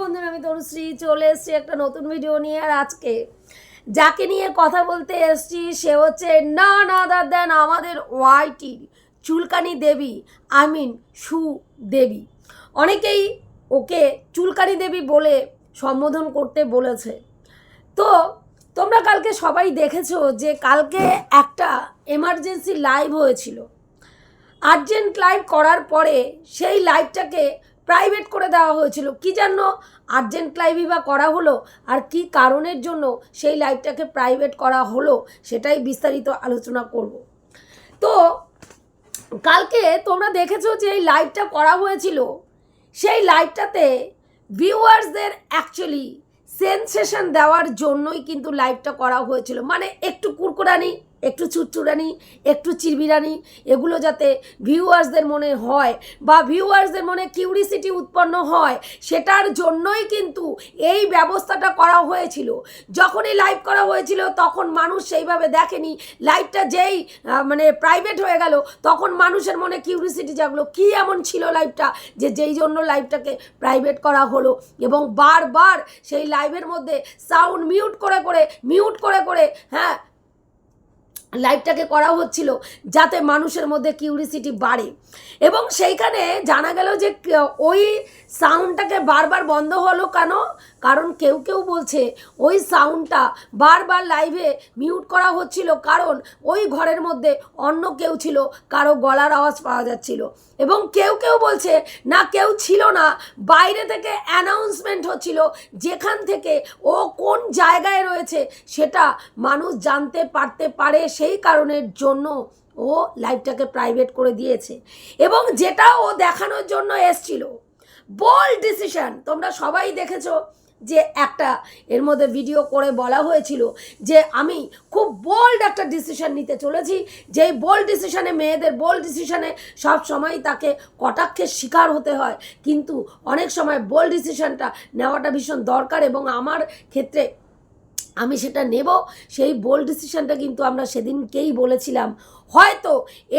বন্ধুরা, আমি তনুশ্রী চলে এসেছি একটা নতুন ভিডিও নিয়ে। আর আজকে যাকে নিয়ে কথা বলতে এসেছি, সে হচ্ছে না না আদার দেন আমাদের ওয়াইটি চুলকানি দেবী আই মিন সু দেবী। অনেকেই ওকে চুলকানি দেবী বলে সম্বোধন করতে বলেছে। তো তোমরা কালকে সবাই দেখেছ যে কালকে একটা এমার্জেন্সি লাইভ হয়েছিল। আর্জেন্ট লাইভ করার পরে সেই লাইভটাকে প্রাইভেট করে দেওয়া হয়েছিল। কি জন্য আর্জেন্ট লাইভই বা করা হলো আর কি কারণের জন্য সেই লাইভটাকে প্রাইভেট করা হলো সেটাই বিস্তারিত আলোচনা করব। তো কালকে তোমরা দেখেছ যে এই লাইভটা করা হয়েছিল। সেই লাইভটাতে ভিউয়ার্সদের অ্যাকচুয়ালি সেন্সেশন দেওয়ার জন্যই কিন্তু লাইভটা করা হয়েছিল। মানে একটু কুরকুরানি একটু চুরচুরানি, একটু চিরবিরানি, এগুলো যাতে ভিউয়ার্সদের মনে হয় বা ভিউয়ার্সদের মনে কিউরিসিটি উৎপন্ন হয়, সেটার জন্যই কিন্তু এই ব্যবস্থাটা করা হয়েছিল। যখনই লাইভ করা হয়েছিল, তখন মানুষ সেইভাবে দেখেনি। লাইভটা যেই মানে প্রাইভেট হয়ে গেল, তখন মানুষের মনে কিউরিসিটি জাগলো। কী এমন ছিল লাইভটা যে যেই জন্য লাইভটাকে প্রাইভেট করা হলো এবং বারবার সেই লাইভের মধ্যে সাউন্ড মিউট করে করে মিউট করে করে হ্যাঁ লাইভটাকে করা হচ্ছিল যাতে মানুষের মধ্যে কিউরিসিটি বাড়ে। এবং সেইখানে জানা গেল যে ওই সাউন্ডটাকে বারবার বন্ধ হলো কেন? কারণ কেউ কেউ বলছে ওই সাউন্ডটা বারবার লাইভে মিউট করা হচ্ছিল কারণ ওই ঘরের মধ্যে অন্য কেউ ছিল, কারও গলার আওয়াজ পাওয়া যাচ্ছিল। এবং কেউ কেউ বলছে, না, কেউ ছিল না। বাইরে থেকে অ্যানাউন্সমেন্ট হচ্ছিল, যেখান থেকে ও কোন জায়গায় রয়েছে সেটা মানুষ জানতে পারতে পারে সেই কারণের জন্য ও লাইভটাকে প্রাইভেট করে দিয়েছে। এবং যেটা ও দেখানোর জন্য এসছিল বোল্ড ডিসিশন তোমরা সবাই দেখেছ যে একটা, এর মধ্যে ভিডিও করে বলা হয়েছিল যে আমি খুব বোল্ড একটা ডিসিশন নিতে চলেছি। যেই বোল্ড ডিসিশনে মেয়েদের বোল্ড ডিসিশনে সব সময় তাকে কটাক্ষের শিকার হতে হয়। কিন্তু অনেক সময় বোল্ড ডিসিশনটা নেওয়াটা ভীষণ দরকার এবং আমার ক্ষেত্রে আমি সেটা নেব। সেই বোল্ড ডিসিশনটা কিন্তু আমরা সেদিনকেই বলেছিলাম। হয়তো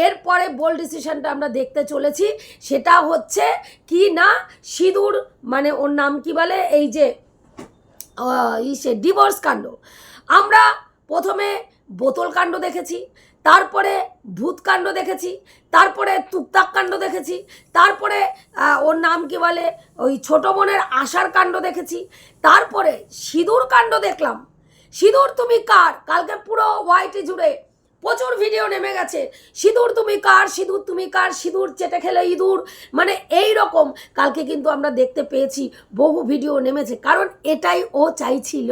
এরপরে বোল্ড ডিসিশনটা আমরা দেখতে চলেছি। সেটা হচ্ছে কি না? সিঁদুর মানে ওর নাম কি বলে? এই যে ইসে ডিভোর্স কাণ্ড। আমরা প্রথমে বোতল কাণ্ড দেখেছি, তারপরে ভূতকাণ্ড দেখেছি, তারপরে তুকতাক কাণ্ড দেখেছি, তারপরে ওর নাম কি বলে, ওই ছোট বোনের আশার কাণ্ড দেখেছি, তারপরে সিঁদুর কাণ্ড দেখলাম। সিঁদুর তুমি কার? কালকে পুরো হোয়াইটে জুড়ে প্রচুর ভিডিও নেমে গেছে। সিঁদুর তুমি কার, সিঁদুর তুমি কার, সিঁদুর চেটে খেলে ইঁদুর। মানে এই রকম। কালকে কিন্তু আমরা দেখতে পেয়েছি, বহু ভিডিও নেমেছে। কারণ এটাই ও চাইছিল।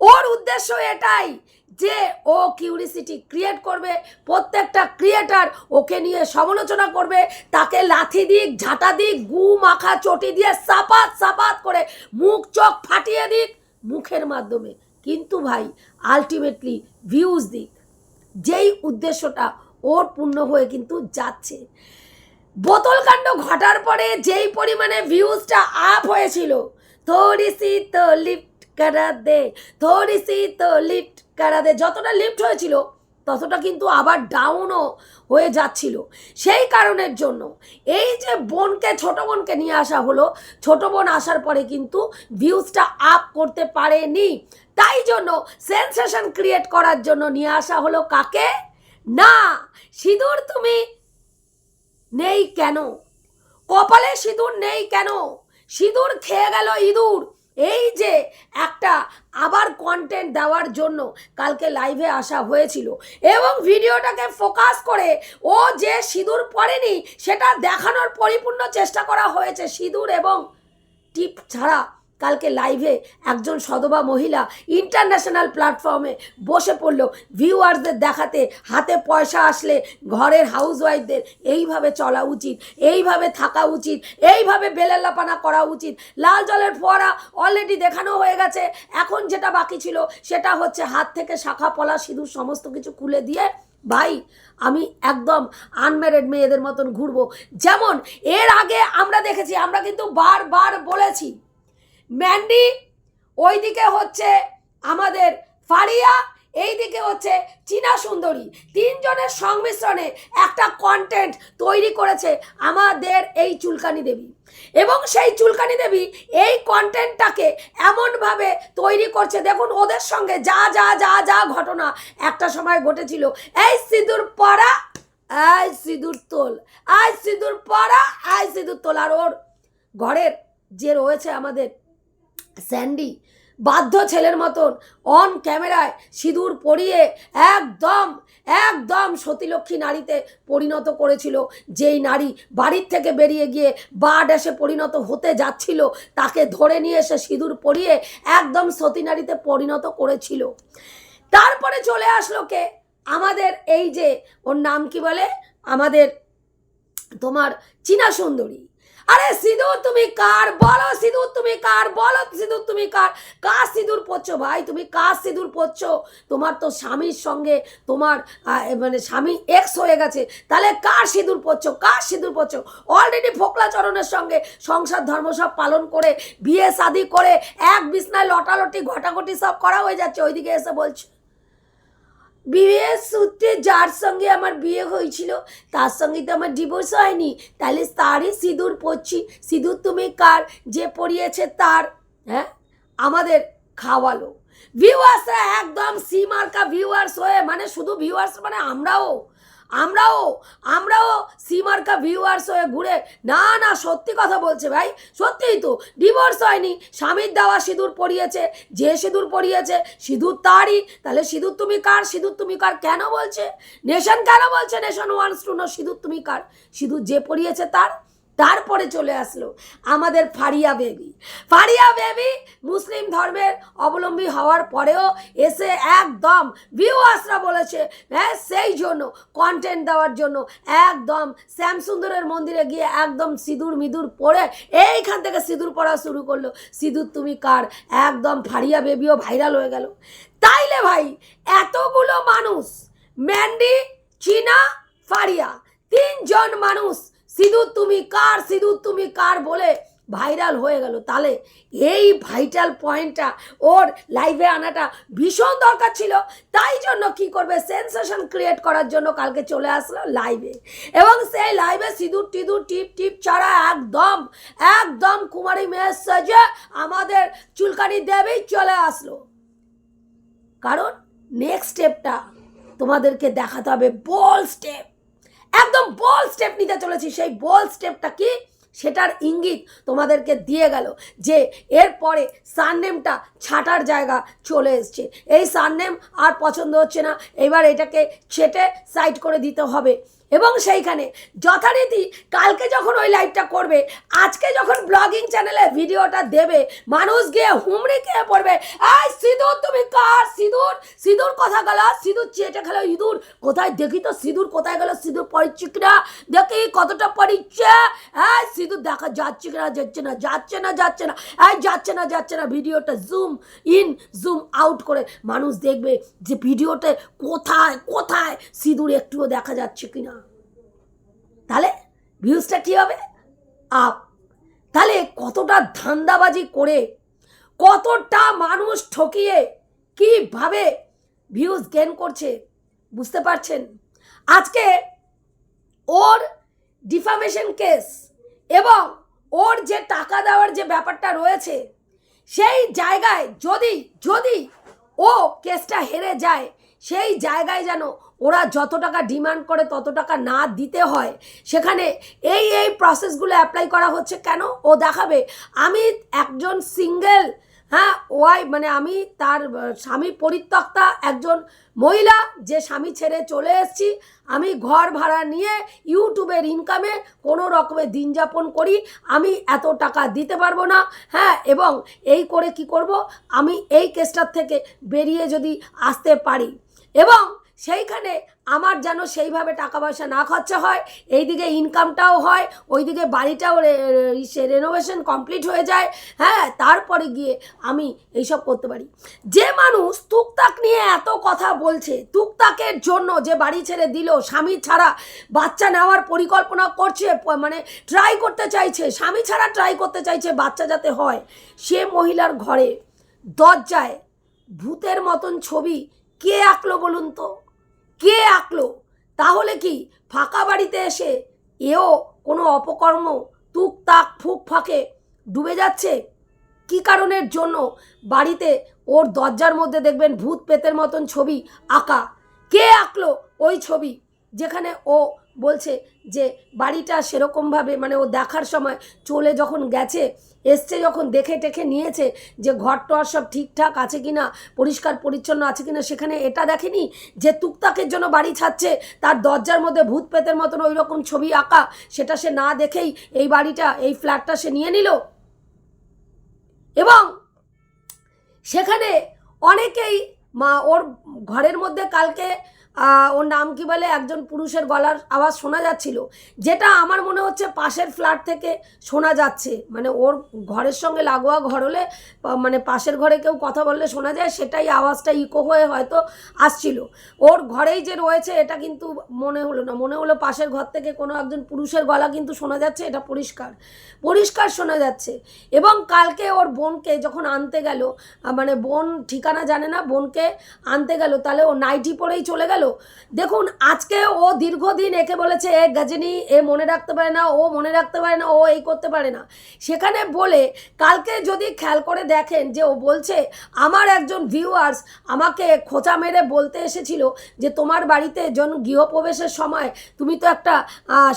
ওর উদ্দেশ্য এটাই যে ও কিউরিসিটি ক্রিয়েট করবে, প্রত্যেকটা ক্রিয়েটার ওকে নিয়ে সমালোচনা করবে, তাকে লাথি দিক, ঝাঁটা দিক, গু মাখা, চটি দিয়ে সাপাত সাপাত করে মুখ, চোখ ফাটিয়ে দিক, মুখের মাধ্যমে। কিন্তু ভাই আলটিমেটলি ভিউজ দিক। যেই উদ্দেশ্যটা ওর পূর্ণ হয়ে কিন্তু যাচ্ছে। বোতলকাণ্ড ঘটার পরে যেই পরিমাণে ভিউজটা আপ হয়েছিল থোড়ি সি তো লিফট করা দে থোড়ি সি তো লিফট করা দে, যতটা লিফট হয়েছিল, ততটা কিন্তু আবার ডাউনও হয়ে যাচ্ছিল। সেই কারণের জন্য এই যে বোনকে, ছোট বোনকে নিয়ে আসা হলো, ছোট বোন আসার পরে কিন্তু ভিউজটা আপ করতে পারেনি। তাই জন্য সেন্সেশন ক্রিয়েট করার জন্য নিয়ে আসা হলো কাকে? না, সিঁদুর তুমি নেই কেন? কপালে সিঁদুর নেই কেন? সিঁদুর খেয়ে গেল ইঁদুর। এই যে একটা আবার কন্টেন্ট দেওয়ার জন্য কালকে লাইভে আসা হয়েছিল। এবং ভিডিওটাকে ফোকাস করে ও যে সিঁদুর পড়েনি সেটা দেখানোর পরিপূর্ণ চেষ্টা করা হয়েছে সিঁদুর এবং টিপ ছাড়া। কালকে লাইভে একজন সদবা মহিলা ইন্টারন্যাশনাল প্ল্যাটফর্মে বসে পড়ল। ভিউয়ার্সদের দেখাতে হাতে পয়সা আসলে ঘরের হাউসওয়াইফদের এইভাবে চলা উচিত, এইভাবে থাকা উচিত, এইভাবে বেলাল্লাপানা করা উচিত। লাল জলের ফোয়ারা অলরেডি দেখানো হয়ে গেছে। এখন যেটা বাকি ছিল সেটা হচ্ছে হাত থেকে শাখা, পলা, সিঁদুর সমস্ত কিছু খুলে দিয়ে, ভাই, আমি একদম আনম্যারিড মেয়েদের মতন ঘুরবো। যেমন এর আগে আমরা দেখেছি, আমরা কিন্তু বারবার বলেছি ম্যান্ডি, ওইদিকে হচ্ছে আমাদের ফারিয়া এই দিকে হচ্ছে চীনা সুন্দরী। তিনজনের সংমিশ্রণে একটা কন্টেন্ট তৈরি করেছে আমাদের এই চুলকানি দেবী। এবং সেই চুলকানি দেবী এই কন্টেন্টটাকে এমনভাবে তৈরি করছে, দেখুন ওদের সঙ্গে যা যা যা যা ঘটনা একটা সময় ঘটেছিল। এই সিঁদুর পরা, এই সিঁদুর তোল আই সিঁদুর পরা আই সিঁদুর তোল। আর ওর ঘরের যে রয়েছে আমাদের স্যান্ডি, বাধ্য ছেলের মতন অন ক্যামেরায় সিঁদুর পরিয়ে একদম একদম সতীলক্ষ্মী নারীতে পরিণত করেছিল। যেই নারী বাড়ির থেকে বেরিয়ে গিয়ে বা ড্যাশে পরিণত হতে যাচ্ছিল, তাকে ধরে নিয়ে এসে সিঁদুর পরিয়ে একদম সতী নারীতে পরিণত করেছিল। তারপরে চলে আসলো কে? আমাদের এই যে, ওর নাম কি বলে? আমাদের তোমার চীনা সুন্দরী। আরে সিঁদুর তুমি কার? বলো সিঁদুর তুমি কার? বলো সিঁদুর তুমি কার? কার সিঁদুর পরছো ভাই? তুমি কার সিঁদুর পরছো? তোমার তো স্বামীর সঙ্গে তোমার মানে স্বামী এক্স হয়ে গেছে। তাহলে কার সিঁদুর পরছো? কার সিঁদুর পরছো? অলরেডি ফোকলাচরণের সঙ্গে সংসার ধর্ম সব পালন করে, বিয়ে শাদি করে, এক বিছনায় লটালটি, ঘটাঘটি সব করা হয়ে যাচ্ছে। ওইদিকে এসে বলছো। বিয়ের সূত্রে যার সঙ্গে আমার বিয়ে হয়েছিল, তার সঙ্গে তো আমার ডিভোর্স হয়নি। তাহলে তারই সিঁদুর পড়ছি সিঁদুর তুমি কার? যে পড়িয়েছে তার হ্যাঁ? আমাদের খাওয়ালো। ভিউয়ার্সরা একদম সিমার্কা ভিউয়ার্স হয়ে মানে শুধু ভিউয়ার্স মানে আমরাও। আমরাও আমরাও সীমার্কা ভিউয়ার্স হয়ে ঘুরে না না সত্যি কথা বলছে ভাই। সত্যিই তো ডিভোর্স হয়নি, স্বামীর দেওয়া সিঁদুর পরিয়েছে, যে সিঁদুর পরিয়েছে, সিঁদুর তারই। তাহলে সিঁদুর তুমি কার, সিঁদুর তুমি কার কেন বলছে? নেশন কেন বলছে নেশন ওয়ান্স টু নো সিঁদুর তুমি কার? সিঁদুর যে পড়িয়েছে তার। তারপরে চলে আসলো আমাদের ফারিয়া বেবি। ফারিয়া বেবি মুসলিম ধর্মের অবলম্বী হওয়ার পরেও এসে একদম ভিউয়ার্সরা বলেছে হ্যাঁ সেই জন্য কন্টেন্ট দেওয়ার জন্য একদম শ্যামসুন্দরের মন্দিরে গিয়ে একদম সিঁদুর মিদুর পরে এইখান থেকে সিঁদুর পড়া শুরু করল। সিঁদুর তুমি কার? একদম ফারিয়া বেবিও ভাইরাল হয়ে গেল। তাইলে ভাই, এতগুলো মানুষ ম্যান্ডি চীনা, ফারিয়া, তিনজন মানুষ সিঁদুর তুমি কার? সিঁদুর তুমি কার বলে ভাইরাল হয়ে গেল। তাহলে এই ভাইটাল পয়েন্টটা ওর লাইভে আনাটা ভীষণ দরকার ছিল। তাই জন্য কি করবে? সেন্সেশন ক্রিয়েট করার জন্য কালকে চলে আসলো লাইভে এবং সেই লাইভে সিঁদুর টিদুর টিপ টিপ ছাড়া একদম একদম কুমারী মেয়ের সাজে আমাদের চুলকানি দেবেই চলে আসলো। কারণ নেক্সট স্টেপটা তোমাদেরকে দেখাতে হবে বল স্টেপ একদম বল স্টেপ নিতে চলেছি। সেই বল স্টেপটা কি? সেটার ইঙ্গিত তোমাদেরকে দিয়ে গেল যে এরপরে সারনেমটা ছাটার জায়গা চলে এসছে। এই সারনেম আর পছন্দ হচ্ছে না। এবার এটাকে ছেটে সাইড করে দিতে হবে। এবং সেইখানে যথারীতি কালকে যখন ওই লাইভটা করবে, আজকে যখন ব্লগিং চ্যানেলে ভিডিওটা দেবে, মানুষ গিয়ে হুমড়ি খেয়ে পড়বে, এই সিঁদুর তুমি কার? সিঁদুর? সিঁদুর কথা গেল? সিঁদুর চেটে খেলো ইঁদুর। কোথায়? দেখি তো সিঁদুর কোথায় গেল? সিঁদুর পরিচ্ছে কিনা? দেখি কতটা পরিচ্ছে এই সিঁদুর দেখা যাচ্ছে কিনা, যাচ্ছে না যাচ্ছে না যাচ্ছে না। এই যাচ্ছে না যাচ্ছে না। ভিডিওটা জুম ইন জুম আউট করে মানুষ দেখবে যে ভিডিওতে কোথায় কোথায় সিঁদুর একটুও দেখা যাচ্ছে কিনা। তাহলে ভিউজটা কী হবে? আপ তাহলে কতটা ধান্দাবাজি করে, কতটা মানুষ ঠকিয়ে কীভাবে ভিউজ গেন করছে, বুঝতে পারছেন? আজকে ওর ডিফামেশন কেস এবং ওর যে টাকা দেওয়ার যে ব্যাপারটা রয়েছে, সেই জায়গায় যদি যদি ও কেসটা হেরে যায়, সেই জায়গায় যেন ওরা যত টাকা ডিমান্ড করে, তত টাকা না দিতে হয়, সেখানে এই এই প্রসেসগুলো অ্যাপ্লাই করা হচ্ছে কেন? ও দেখাবে। আমি একজন সিঙ্গেল হ্যাঁ ওয়াই মানে আমি তার স্বামী পরিত্যক্তা একজন মহিলা, যে স্বামী ছেড়ে চলে এসেছি, আমি ঘর ভাড়া নিয়ে ইউটিউবের ইনকামে কোনো রকমের দিন যাপন করি, আমি এত টাকা দিতে পারব না হ্যাঁ এবং এই করে কি করব? আমি এই কেসটার থেকে বেরিয়ে যদি আসতে পারি। এবং সেইখানে আমার যেন সেইভাবে টাকা পয়সা না খরচা হয়, এইদিকে ইনকামটাও হয়, ওইদিকে বাড়িটাও সে রেনোভেশন কমপ্লিট হয়ে যায় হ্যাঁ তারপরে গিয়ে আমি এইসব করতে পারি। যে মানুষ তুকতাক নিয়ে এত কথা বলছে তুকতাকের জন্য যে বাড়ি ছেড়ে দিল, স্বামী ছাড়া বাচ্চা নেওয়ার পরিকল্পনা করছে মানে ট্রাই করতে চাইছে, স্বামী ছাড়া ট্রাই করতে চাইছে বাচ্চা যাতে হয়, সে মহিলার ঘরে দরজায় ভূতের মতন ছবি, কে আঁকলো বলুন তো? কে আঁকলো? তাহলে কি ফাঁকা বাড়িতে এসে এও কোনো অপকর্ম তুক তাক ফুক ফাঁকে ডুবে যাচ্ছে? কি কারণের জন্য বাড়িতে ওর দরজার মধ্যে দেখবেন ভূত পেতের মতন ছবি আঁকা? কে আঁকলো ওই ছবি যেখানে ও বলছে যে বাড়িটা সেরকমভাবে মানে ও দেখার সময় চলে যখন গেছে, এসছে যখন দেখে টেখে নিয়েছে যে ঘর টর সব ঠিকঠাক আছে কি না পরিষ্কার পরিচ্ছন্ন আছে কি না সেখানে এটা দেখেনি যে তুকতাকের জন্য বাড়ি ছাড়ছে, তার দরজার মধ্যে ভূত পেতের মতন ওই রকম ছবি আঁকা, সেটা সে না দেখেই এই বাড়িটা, এই ফ্ল্যাটটা সে নিয়ে নিল। এবং সেখানে অনেকেই মা ওর ঘরের মধ্যে কালকে ওর নাম কি বলে? একজন পুরুষের গলার আওয়াজ শোনা যাচ্ছিল। যেটা আমার মনে হচ্ছে পাশের ফ্ল্যাট থেকে শোনা যাচ্ছে। মানে ওর ঘরের সঙ্গে লাগোয়া ঘর হলে মানে পাশের ঘরে কেউ কথা বললে শোনা যায়, সেটাই আওয়াজটা ইকো হয়ে হয়তো আসছিল। ওর ঘরেই যে রয়েছে, এটা কিন্তু মনে হলো না। মনে হলো পাশের ঘর থেকে কোনো একজন পুরুষের গলা কিন্তু শোনা যাচ্ছে, এটা পরিষ্কার। পরিষ্কার শোনা যাচ্ছে। এবং কালকে ওর বোনকে যখন আনতে গেল মানে বোন ঠিকানা জানে না, বোনকে আনতে গেল, তাহলে ও নাইটি পরেই চলে গেল? দেখুন, আজকে ও দীর্ঘদিন একে বলেছে, এ গজনী, এ মনে রাখতে পারে না, ও মনে রাখতে পারে না, ও এই করতে পারে না। সেখানে বলে, কালকে যদি খেয়াল করে দেখেন যে ও বলছে, আমার একজন ভিউয়ার্স আমাকে খোঁচা মেরে বলতে এসেছিল যে তোমার বাড়িতে জন গৃহপ্রবেশের সময় তুমি তো একটা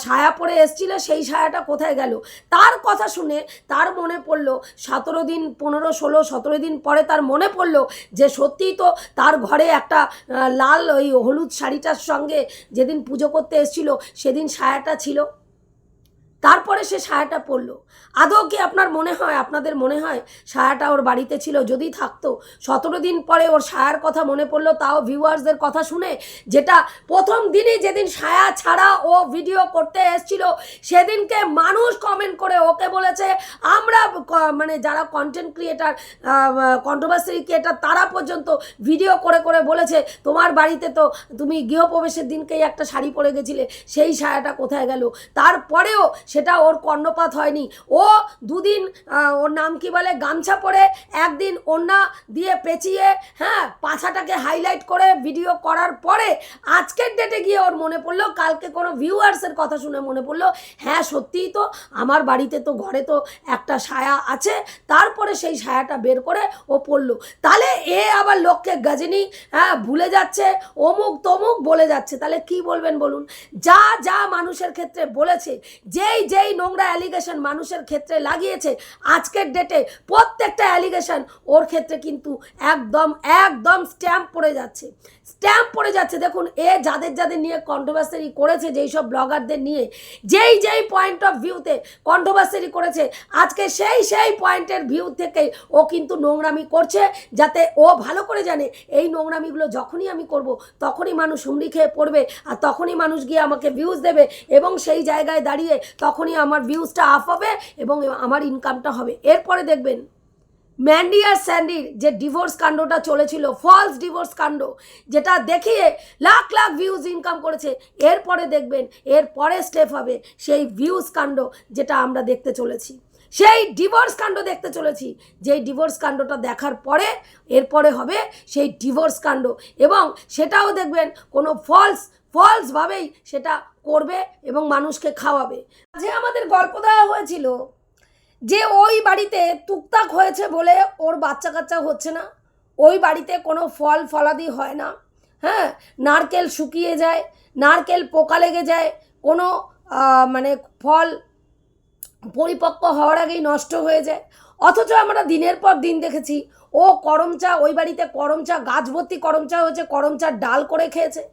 সায়া পরে এসছিলে, সেই সায়াটা কোথায় গেল? তার কথা শুনে তার মনে পড়ল, সতেরো দিন, পনেরো, ষোলো, সতেরো দিন পরে তার মনে পড়ল যে সত্যিই তো তার ঘরে একটা লাল ওই হলুদ শাড়িটার সঙ্গে যেদিন পুজো করতে এসেছিল সেদিন সায়াটা ছিল। তারপরে সে সায়াটা পরলো আদৌ কি আপনার মনে হয়, আপনাদের মনে হয় সায়াটা ওর বাড়িতে ছিল? যদি থাকতো, সতেরো দিন পরে ওর সায়ার কথা মনে পড়ল, তাও ভিউয়ার্সদের কথা শুনে, যেটা প্রথম দিনই যেদিন সায়া ছাড়া ও ভিডিও করতে এসেছিল, সেদিনকে মানুষ কমেন্ট করে ওকে বলেছে, আমরা মানে যারা কন্টেন্ট ক্রিয়েটার কন্ট্রোভার্সি ক্রিয়েটার তারা পর্যন্ত ভিডিও করে করে বলেছে, তোমার বাড়িতে তো তুমি গৃহপ্রবেশের দিনকেই একটা শাড়ি পরে গেছিলে, সেই সায়াটা কোথায় গেল? তারপরেও সেটা ওর কর্ণপাত হয়নি। ও দুদিন ওর নাম কি বলে, গামছা পরে একদিন ওড়না দিয়ে পেঁচিয়ে হ্যাঁ পাছাটাকে হাইলাইট করে ভিডিও করার পরে আজকের ডেটে গিয়ে ওর মনে পড়ল, কালকে কোনো ভিউয়ার্সের কথা শুনে মনে পড়ল হ্যাঁ সত্যিই তো, আমার বাড়িতে তো, ঘরে তো একটা সায়া আছে, তারপরে সেই সায়াটা বের করে ও পড়ল। তাহলে এ আবার লোককে গাজনি হ্যাঁ ভুলে যাচ্ছে, অমুক তমুক বলে যাচ্ছে, তাহলে কি বলবেন বলুন? যা যা মানুষের ক্ষেত্রে বলেছে, যেই যেই নোংরা অ্যালিগেশন মানুষের ক্ষেত্রে লাগিয়েছে, আজকের ডেটে প্রত্যেকটা অ্যালিগেশন ওর ক্ষেত্রে কিন্তু একদম একদম স্ট্যাম্প পড়ে যাচ্ছে। স্ট্যাম্প পড়ে যাচ্ছে। দেখুন, এ যাদের যাদের নিয়ে কন্ট্রোভার্সারি করেছে, যেই সব ব্লগারদের নিয়ে, যেই যেই পয়েন্ট অফ ভিউতে কন্ট্রোভার্সারি করেছে, আজকে সেই সেই পয়েন্টের ভিউ থেকে ও কিন্তু নোংরামি করছে, যাতে ও ভালো করে জানে, এই নোংরামিগুলো যখনই আমি করব, তখনই মানুষ হুমড়ি খেয়ে পড়বে, আর তখনই মানুষ গিয়ে আমাকে ভিউজ দেবে, এবং সেই জায়গায় দাঁড়িয়ে তখনই আমার ভিউজটা আপ হবে এবং আমার ইনকামটা হবে। এরপরে দেখবেন ম্যান্ডি আর স্যান্ডির যে ডিভোর্স কাণ্ডটা চলেছিল ফলস ডিভোর্স কাণ্ড, যেটা দেখিয়ে লাখ লাখ ভিউজ ইনকাম করেছে, এরপরে দেখবেন, এর পরে স্টেপ হবে সেই ভিউজ কাণ্ড যেটা আমরা দেখতে চলেছি। সেই ডিভোর্স কাণ্ড দেখতে চলেছি, যেই ডিভোর্স কাণ্ডটা দেখার পরে, এরপরে হবে সেই ডিভোর্স কাণ্ড এবং সেটাও দেখবেন কোনো ফলস ফলসভাবেই সেটা করবে এবং মানুষকে খাওয়াবে। যে আমাদের গল্প দেওয়া হয়েছিল যে ওই বাড়িতে টুকটাক হয়েছে বলে ওর বাচ্চা কাচ্চা হচ্ছে না। ওই বাড়িতে কোনো ফল ফলাদি হয় না। হ্যাঁ নারকেল শুকিয়ে যায়, নারকেল পোকা লেগে যায়, কোনো মানে ফল পরিপক্ক হওয়ার আগেই নষ্ট হয়ে যায়। অথচ আমরা দিনের পর দিন দেখেছি ও করম চা, ওই বাড়িতে করম চা গাছ ভর্তি করম চা হয়েছে, করম চা ডাল করে খেয়েছে।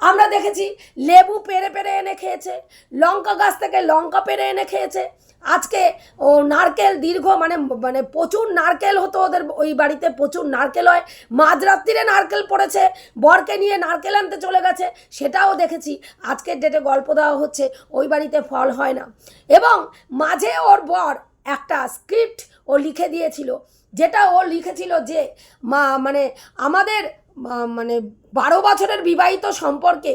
আমরা দেখেছি লেবু পেরে পেরে এনে খেয়েছে, লঙ্কা গাছ থেকে লঙ্কা পেরে এনে খেয়েছে। আজকে ও নারকেল দীর্ঘ মানে মানে প্রচুর নারকেল হতো ওদের ওই বাড়িতে, প্রচুর নারকেল হয়। মাঝরাত্রিরে নারকেল পড়েছে, বরকে নিয়ে নারকেল আনতে চলে গেছে, সেটাও দেখেছি। আজকের ডেটে গল্প দেওয়া হচ্ছে, ওই বাড়িতে ফল হয় না। এবং মাঝে ওর বর একটা স্ক্রিপ্ট ও লিখে দিয়েছিল। যেটা ও লিখেছিল যে, মা মানে আমাদের মানে বারো বছরের বিবাহিত সম্পর্কে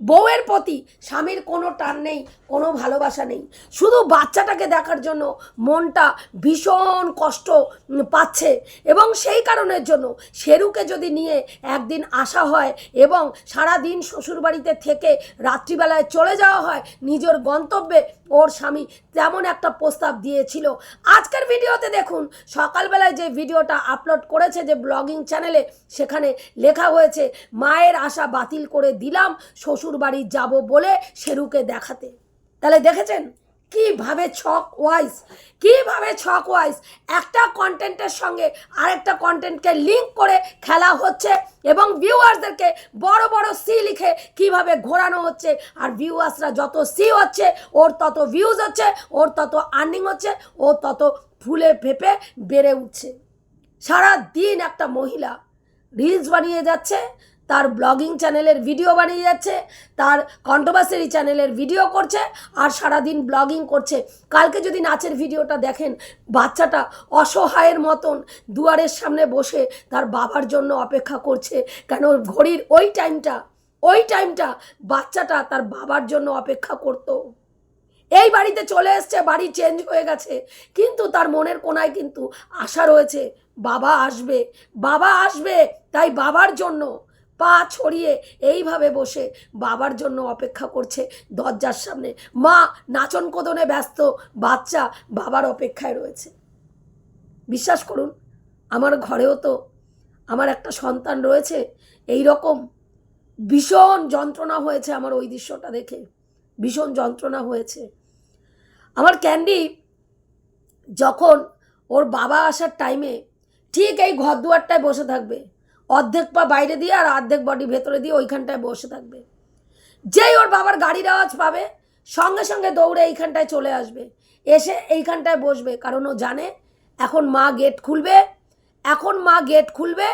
বউয়ের প্রতি স্বামীর কোনো টান নেই, কোনো ভালোবাসা নেই। শুধু বাচ্চাটাকে দেখার জন্য মনটা ভীষণ কষ্ট পাচ্ছে এবং সেই কারণের জন্য শেরুকে যদি নিয়ে একদিন আসা হয় এবং সারা দিন শ্বশুরবাড়িতে থেকে রাত্রিবেলায় চলে যাওয়া হয় নিজের গন্তব্যে ওর স্বামী তেমন একটা প্রস্তাব দিয়েছিল। আজকের ভিডিওতে দেখুন, সকালবেলায় যে ভিডিওটা আপলোড করেছে যে ব্লগিং চ্যানেলে সেখানে লেখা হয়েছে, মায়ের আশা বাতিল করে দিলাম শ্বশুর বাড়ি যাব বলে শেরুকে দেখাতে। তাহলে দেখেছেন? কীভাবে ছক ওয়াইজ, কীভাবে ছক ওয়াইজ? একটা কন্টেন্টের সঙ্গে আরেকটা কন্টেন্টকে লিঙ্ক করে খেলা হচ্ছে এবং ভিউয়ার্সদেরকে বড় বড় সি লিখে কীভাবে ঘোরানো হচ্ছে। আর ভিউয়ার্সরা যত সি হচ্ছে, ওর তত ভিউজ হচ্ছে, ওর তত আর্নিং হচ্ছে ও তত ফুলে ফেপে বেড়ে উঠছে। সারা দিন একটা মহিলা রিলস বানিয়ে যাচ্ছে তার ব্লগিং চ্যানেলের ভিডিও বানিয়ে যাচ্ছে, তার কন্ট্রোভার্সারি চ্যানেলের ভিডিও করছে আর সারাদিন ব্লগিং করছে। কালকে যদি নাচের ভিডিওটা দেখেন, বাচ্চাটা অসহায়ের মতন দুয়ারের সামনে বসে তার বাবার জন্য অপেক্ষা করছে। কেন ঘড়ির ওই টাইমটা ওই টাইমটা বাচ্চাটা তার বাবার জন্য অপেক্ষা করতো। এই বাড়িতে চলে এসছে, বাড়ি চেঞ্জ হয়ে গেছে। কিন্তু তার মনের কোনায় কিন্তু আশা রয়েছে, বাবা আসবে বাবা আসবে, তাই বাবার জন্য। পা ছড়িয়ে এইভাবে বসে বাবার জন্য অপেক্ষা করছে দরজার সামনে। মা নাচন কোদনে ব্যস্ত, বাচ্চা বাবার অপেক্ষায় রয়েছে। বিশ্বাস করুন, আমার ঘরেও তো আমার একটা সন্তান রয়েছে। এই রকম ভীষণ যন্ত্রণা হয়েছে আমার ওই দৃশ্যটা দেখে। ভীষণ যন্ত্রণা হয়েছে। আমার ক্যান্ডি যখন ওর বাবা আসার টাইমে ঠিক এই ঘর দুয়ারটায় বসে থাকবে অর্ধেক পা বাইরে দিয়ে আর অর্ধেক বডি ভেতরে দিয়ে ওইখানটায় বসে থাকবে। যেই ওর বাবার গাড়ির আওয়াজ পাবে, সঙ্গে সঙ্গে দৌড়ে এইখানটায় চলে আসবে। এসে এইখানটায় বসবে, কারণ ও জানে এখন মা গেট খুলবে। এখন মা গেট খুলবে,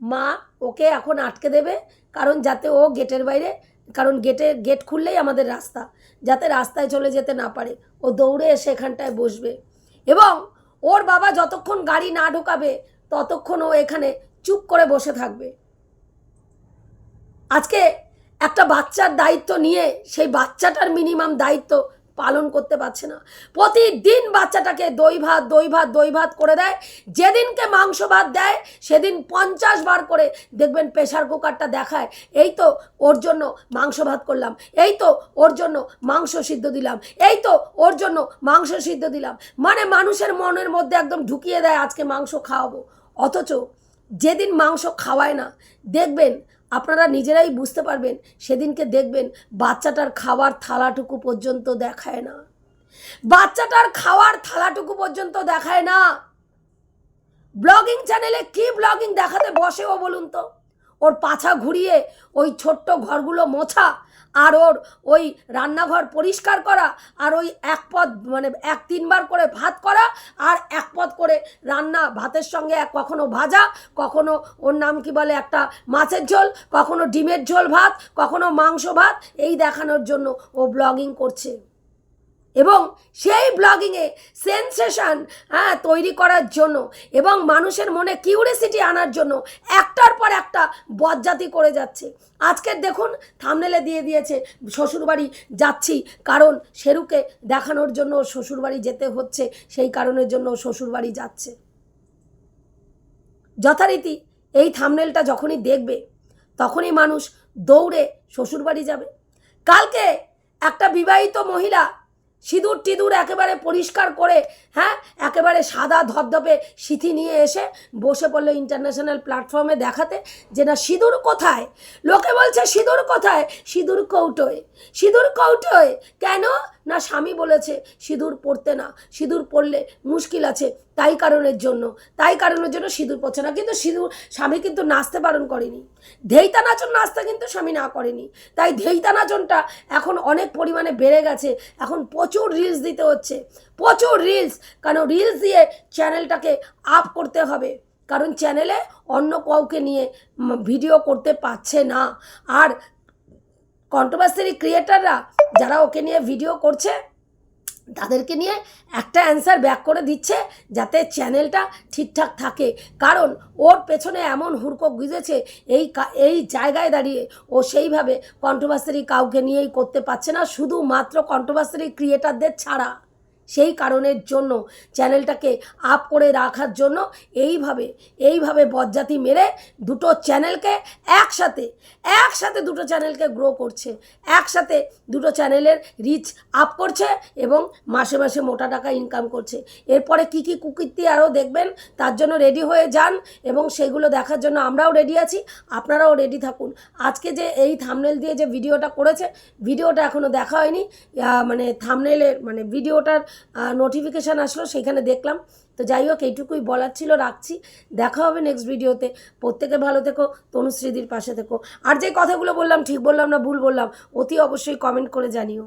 মা ওকে এখন আটকে দেবে, কারণ যাতে ও গেটের বাইরে, কারণ গেটের গেট খুললেই আমাদের রাস্তা, যাতে রাস্তায় চলে যেতে না পারে। ও দৌড়ে এসে এখানটায় বসবে। এবং ওর বাবা যতক্ষণ গাড়ি না ঢোকাবে, ততক্ষণ ও এখানে চুপ করে বসে থাকবে। আজকে একটা বাচ্চার দায়িত্ব নিয়ে সেই বাচ্চাটার মিনিমাম দায়িত্ব পালন করতে পারছে না। প্রতিদিন বাচ্চাটাকে দই ভাত দই ভাত দই ভাত করে দেয়। যেদিনকে মাংস ভাত দেয়, সেদিন পঞ্চাশ বার করে দেখবেন প্রেশার কুকারটা দেখায়। এই তো ওর জন্য মাংস ভাত করলাম, এই তো ওর জন্য মাংস সিদ্ধ দিলাম, এই তো ওর জন্য মাংস সিদ্ধ দিলাম। মানে মানুষের মনের মধ্যে একদম ঢুকিয়ে দেয়, আজকে মাংস খাওয়াবো। অথচ যেদিন মাংস খাওয়ায় না, দেখবেন আপনারা নিজেরাই বুঝতে পারবেন, সেদিনকে দেখবেন বাচ্চাটার খাওয়ার থালাটুকু পর্যন্ত দেখায় না। বাচ্চাটার খাওয়ার থালাটুকু পর্যন্ত দেখায় না। ব্লগিং চ্যানেলে কি ব্লগিং দেখাতে বসেও বলুন তো? ওর পাছা ঘুরিয়ে ওই ছোট্ট ঘরগুলো মোছা আর ওর ওই রান্নাঘর পরিষ্কার করা আর ওই এক পদ মানে এক তিনবার করে ভাত করা আর এক পদ করে রান্না ভাতের সঙ্গে এক কখনো ভাজা, কখনো ওর নাম কি বলে একটা মাছের ঝোল, কখনো ডিমের ঝোল ভাত, কখনো মাংস ভাত, এই দেখানোর জন্য ও ব্লগিং করছে। এবং সেই ব্লগিংয়ে সেন্সেশন হ্যাঁ তৈরি করার জন্য এবং মানুষের মনে কিউরিসিটি আনার জন্য একটার পর একটা বজ্জাতি করে যাচ্ছে। আজকের দেখুন থামনেলে দিয়ে দিয়েছে, শ্বশুরবাড়ি যাচ্ছি কারণ শেরুকে দেখানোর জন্য শ্বশুরবাড়ি যেতে হচ্ছে, সেই কারণের জন্য শ্বশুরবাড়ি যাচ্ছে। যথারীতি এই থামনেলটা যখনই দেখবে, তখনই মানুষ দৌড়ে শ্বশুরবাড়ি যাবে। কালকে একটা বিবাহিত মহিলা সিঁদুর টিঁদুর একেবারে পরিষ্কার করে হ্যাঁ একেবারে সাদা ধপধপে সিথি নিয়ে এসে বসে পড়ল ইন্টারন্যাশনাল প্ল্যাটফর্মে দেখাতে যে না সিঁদুর কোথায়? লোকে বলছে, সিঁদুর কোথায়? সিঁদুর কৌটোয়। সিঁদুর কৌটোয়? কেন? না স্বামী বলেছে সিঁদুর পড়তে না, সিঁদুর পড়লে মুশকিল আছে তাই কারণের জন্য, তাই কারণের জন্য সিঁদুর পড়ছে না, কিন্তু সিঁদুর, স্বামী কিন্তু নাচতে বারণ করেনি। ধেইতা নাচন নাচতে কিন্তু স্বামী না করেনি। তাই ধেইতা নাচনটা এখন অনেক পরিমাণে বেড়ে গেছে, এখন প্রচুর রিলস দিতে হচ্ছে, প্রচুর রিলস কারণ রিলস দিয়ে চ্যানেলটাকে আপ করতে হবে, কারণ চ্যানেলে অন্য কাউকে নিয়ে ভিডিও করতে পারছে না। আর কন্ট্রোভার্সারি ক্রিয়েটাররা যারা ওকে নিয়ে ভিডিও করছে, তাদেরকে নিয়ে একটা অ্যান্সার ব্যাক করে দিচ্ছে যাতে চ্যানেলটা ঠিকঠাক থাকে। কারণ ওর পেছনে এমন হুড়কো গুঁজেছে, এই এই জায়গায় দাঁড়িয়ে ও সেইভাবে কন্ট্রোভার্সারি কাউকে নিয়েই করতে পারছে না, শুধুমাত্র কন্ট্রোভার্সারি ক্রিয়েটারদের ছাড়া। সেই কারণের জন্য চ্যানেলটাকে আপ করে রাখার জন্য এইভাবে এইভাবে বজ্জাতি মেরে দুটো চ্যানেলকে একসাথে একসাথে দুটো চ্যানেলকে গ্রো করছে, একসাথে দুটো চ্যানেলের রিচ আপ করছে এবং মাসে মাসে মোটা টাকা ইনকাম করছে। এরপরে কি কি কুকীর্তি আরও দেখবেন, তার জন্য রেডি হয়ে যান এবং সেগুলো দেখার জন্য আমরাও রেডি আছি। আপনারাও রেডি থাকুন। আজকে যে এই থামনেল দিয়ে যে ভিডিওটা করেছে ভিডিওটা এখনও দেখা হয়নি। মানে থামনেলের মানে ভিডিওটার নোটিফিকেশান আসলো, সেখানে দেখলাম। তো যাই হোক, এইটুকুই বলার ছিল, রাখছি। দেখা হবে নেক্সট ভিডিওতে প্রত্যেকে ভালো থেকো, তনুশ্রীদির পাশে থেকো। আর যে কথাগুলো বললাম, ঠিক বললাম না, ভুল বললাম, অতি অবশ্যই কমেন্ট করে জানিও।